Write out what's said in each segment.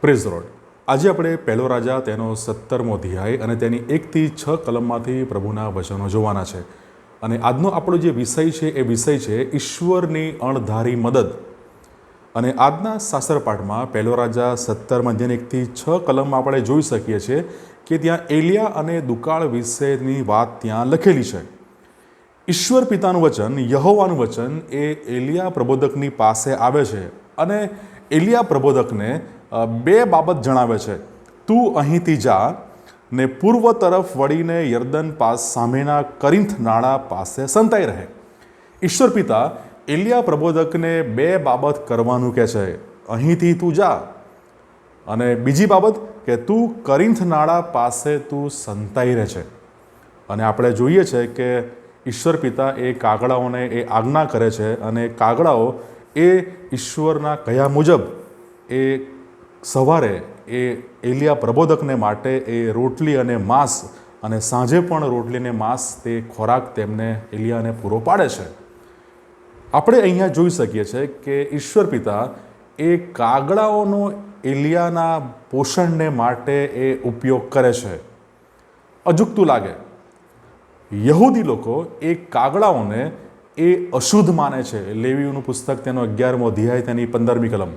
Praise road આજે આપણે પહેલો રાજા, તેનો સત્તરમો અધ્યાય અને તેની એકથી છ કલમમાંથી પ્રભુના વચનો જોવાના છે. અને આજનો આપણો જે વિષય છે, એ વિષય છે ઈશ્વરની અણધારી મદદ. અને આજના શાસ્ત્રપાઠમાં પહેલો રાજા સત્તર અધ્યાય એકથી છ કલમમાં આપણે જોઈ શકીએ છીએ કે ત્યાં એલિયા અને દુકાળ વિશેની વાત ત્યાં લખેલી છે. ઈશ્વર પિતાનું વચન, યહોવાનું વચન એ એલિયા પ્રબોધકની પાસે આવે છે. અને એલિયા પ્રબોધકને બે બાબત જણાવે છે. તું અહીંથી જા ને પૂર્વ તરફ વળીને યર્દન પાસ સામેના કરિંથ નાળા પાસે સંતાઈ રહે. ઈશ્વર પિતા એલિયા પ્રબોધકને બે બાબત કરવાનું કહે છે. અહીંથી તું જા. અને બીજી બાબત કે તું કરિંથ નાળા પાસે તું સંતાઈ રહે છે. અને આપણે જોઈએ છે કે ઈશ્વર પિતા એ કાગડાઓને એ આજ્ઞા કરે છે અને કાગડાઓ એ ઈશ્વરના કયા મુજબ એ સવારે એ એલિયા પ્રબોધકને માટે એ રોટલી અને માંસ અને સાંજે પણ રોટલીને માંસ તે ખોરાક તેમને એલિયાને પૂરો પાડે છે. આપણે અહીંયા જોઈ શકીએ છીએ કે ઈશ્વર પિતા એ કાગડાઓનો એલિયાના પોષણને માટે એ ઉપયોગ કરે છે. અજુકતું લાગે. યહૂદી લોકો એ કાગડાઓને એ અશુદ્ધ માને છે. લેવીઓનું પુસ્તક તેનો અગિયારમો અધ્યાય તેની પંદરમી કલમ.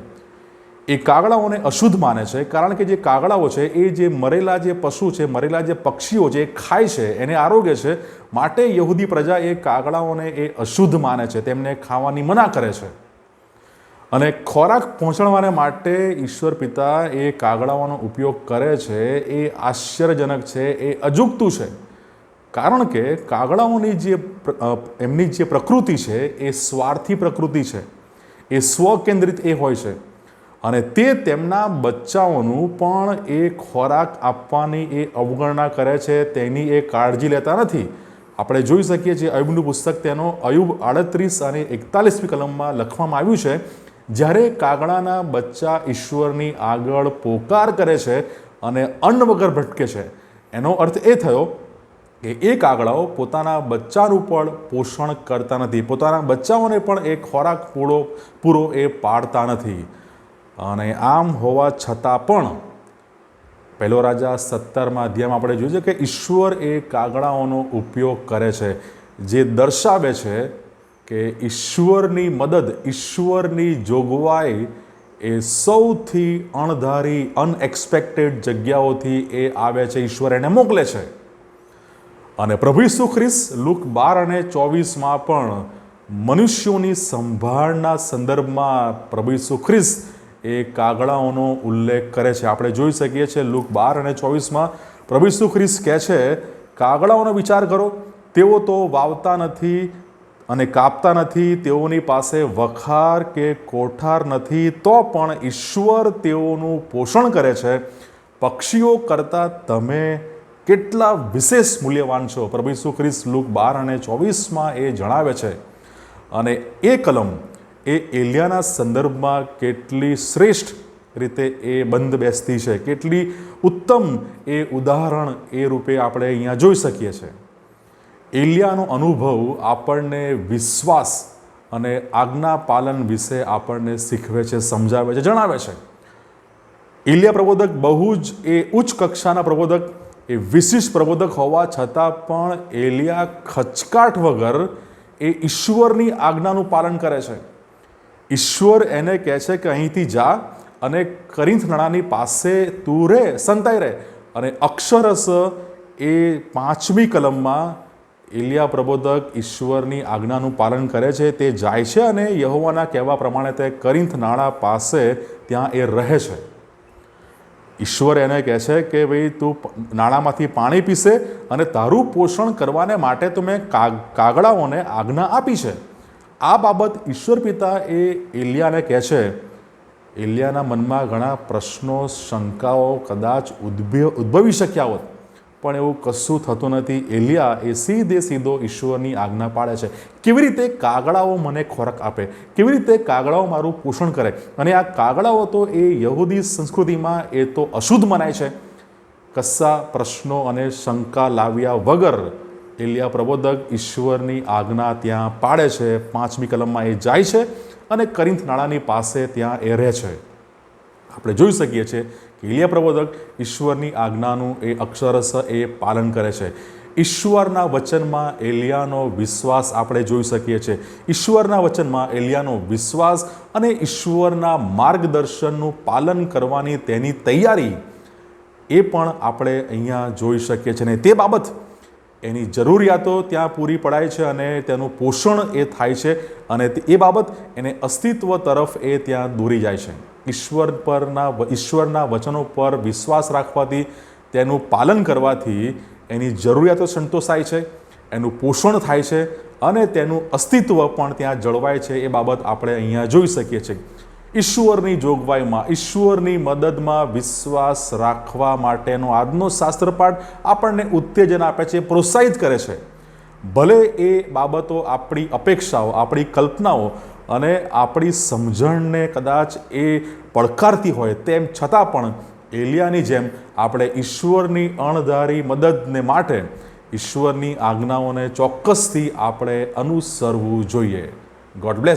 એ કાગડાઓને અશુદ્ધ માને છે. કારણ કે જે કાગડાઓ છે, એ જે મરેલા જે પશુ છે, મરેલા જે પક્ષીઓ એ ખાય છે, એને આરોગ્ય છે, માટે યહૂદી પ્રજા એ કાગડાઓને એ અશુદ્ધ માને છે. તેમને ખાવાની મના કરે છે. અને ખોરાક પહોંચાડવાને માટે ઈશ્વર પિતા એ કાગડાઓનો ઉપયોગ કરે છે. એ આશ્ચર્યજનક છે, એ અજુગતું છે. કારણ કે કાગડાઓની જે એમની જે પ્રકૃતિ છે, એ સ્વાર્થી પ્રકૃતિ છે. એ સ્વકેન્દ્રિત એ હોય છે. અને તે તેમના બચ્ચાઓનું પણ એ ખોરાક આપવાની એ અવગણના કરે છે, તેની એ કાળજી લેતા નથી. આપણે જોઈ શકીએ છીએ અયુબનું પુસ્તક તેનો અયુબ આડત્રીસ અને એકતાલીસમી કલમમાં લખવામાં આવ્યું છે, જ્યારે કાગડાના બચ્ચા ઈશ્વરની આગળ પોકાર કરે છે અને અન્ન વગર ભટકે છે. એનો અર્થ એ થયો કે એ કાગડાઓ પોતાના બચ્ચાનું પણ પોષણ કરતા નથી. પોતાના બચ્ચાઓને પણ એ ખોરાક પૂરો પૂરો એ પાડતા નથી. અને આમ હોવા છતાં પણ પહેલો રાજા સત્તરમાં અધ્યાયમાં આપણે છે કે ઈશ્વર એ કાગડાઓનો ઉપયોગ કરે છે, જે દર્શાવે છે કે ઈશ્વરની મદદ, ઈશ્વરની જોગવાઈ એ સૌથી અણધારી અનએક્સપેક્ટેડ જગ્યાઓથી એ આવે છે, ઈશ્વર એને મોકલે છે. અને પ્રભુ ઈસુ ખ્રિસ્ત લુક બાર અને ચોવીસમાં પણ મનુષ્યોની સંભાળના સંદર્ભમાં પ્રભુ ઈસુ એ કાગડાઓનો ઉલ્લેખ કરે છે. આપણે જોઈ શકીએ છીએ લુક બાર અને ચોવીસમાં પ્રભુ ઈસુ ખ્રિસ્ત કહે છે કાગડાઓનો વિચાર કરો. તેઓ તો વાવતા નથી અને કાપતા નથી, તેઓની પાસે વખાર કે કોઠાર નથી, તો પણ ઈશ્વર તેઓનું પોષણ કરે છે. પક્ષીઓ કરતાં તમે કેટલા વિશેષ મૂલ્યવાન છો. પ્રભુ ખ્રિસ્ત લુક બાર અને ચોવીસમાં એ જણાવે છે. અને એ કલમ એ એલિયાના સંદર્ભમાં કેટલી શ્રેષ્ઠ રીતે એ બંધ બેસતી છે, કેટલી ઉત્તમ એ ઉદાહરણ એ રૂપે આપણે અહીંયા જોઈ શકીએ છીએ. એલિયાનો અનુભવ આપણને વિશ્વાસ અને આજ્ઞા પાલન વિશે આપણને શીખવે છે, સમજાવે છે, જણાવે છે. એલિયા પ્રબોધક બહુ જ એ ઉચ્ચ કક્ષાના પ્રબોધક, એ વિશિષ્ટ પ્રબોધક હોવા છતાં પણ એલિયા ખચકાટ વગર એ ઈશ્વરની આજ્ઞાનું પાલન કરે છે. ઈશ્વર એને કહે છે કે અહીંથી જા અને કરીંથ નણાની પાસે તું રહે સંતાઈ રહે અને અક્ષરસ એ પાંચમી કલમમાં એલિયા પ્રબોધક ઈશ્વરની આજ્ઞાનું પાલન કરે છે, તે જાય છે અને યહોવાના કહેવા પ્રમાણે તે કરીંથ નાળા પાસે ત્યાં એ રહે છે. ઈશ્વર એને કહે છે કે ભાઈ તું નાણામાંથી પાણી પીશે અને તારું પોષણ કરવાને માટે તો મેં કાગ- કાગડાઓને આજ્ઞા આપી છે. આ બાબત ઈશ્વર પિતા એ એલિયાને કહે છે, એલિયાના મનમાં ઘણા પ્રશ્નો, શંકાઓ કદાચ ઉદ્ભવ ઉદ્ભવી શક્યા હોત, પણ એવું કશું થતું નથી. એલિયા એ સીધે સીધો ઈશ્વરની આજ્ઞા પાડે છે. કેવી રીતે કાગડાઓ મને ખોરાક આપે? કેવી રીતે કાગડાઓ મારું પોષણ કરે? અને આ કાગડાઓ તો એ યહૂદી સંસ્કૃતિમાં એ તો અશુદ્ધ મનાય છે. કસ્સા, પ્રશ્નો અને શંકા લાવ્યા વગર એલિયા પ્રબોધક ઈશ્વરની આજ્ઞા ત્યાં પાડે છે. પાંચમી કલમમાં એ જાય છે અને કરિંથ નાળાની પાસે ત્યાં એ રહે છે. આપણે જોઈ શકીએ છીએ કે એલિયા પ્રબોધક ઈશ્વરની આજ્ઞાનું એ અક્ષરશ એ પાલન કરે છે. ઈશ્વરના વચનમાં એલિયાનો વિશ્વાસ આપણે જોઈ શકીએ છીએ. ઈશ્વરના વચનમાં એલિયાનો વિશ્વાસ અને ઈશ્વરના માર્ગદર્શનનું પાલન કરવાની તેની તૈયારી એ પણ આપણે અહીંયા જોઈ શકીએ છીએ. અને તે બાબત એની જરૂરિયાતો ત્યાં પૂરી પડાય છે અને તેનું પોષણ એ થાય છે અને એ બાબત એને અસ્તિત્વ તરફ એ ત્યાં દોરી જાય છે. ઈશ્વર પરના ઈશ્વરના વચનો પર વિશ્વાસ રાખવાથી તેનું પાલન કરવાથી એની જરૂરિયાતો સંતોષાય છે, એનું પોષણ થાય છે અને તેનું અસ્તિત્વ પણ ત્યાં જળવાય છે એ બાબત આપણે અહીંયા જોઈ શકીએ છીએ. ઈશ્વરની જોગવાઈમાં, ઈશ્વરની મદદમાં વિશ્વાસ રાખવા માટેનો આજનો શાસ્ત્રપાઠ આપણને ઉત્તેજન આપે છે, પ્રોત્સાહિત કરે છે. ભલે એ બાબતો આપણી અપેક્ષાઓ, આપણી કલ્પનાઓ અને આપણી સમજણને કદાચ એ પડકારતી હોય, તેમ છતાં પણ એલિયાની જેમ આપણે ઈશ્વરની અણધારી મદદને માટે ઈશ્વરની આજ્ઞાઓને ચોક્કસથી આપણે અનુસરવું જોઈએ. God bless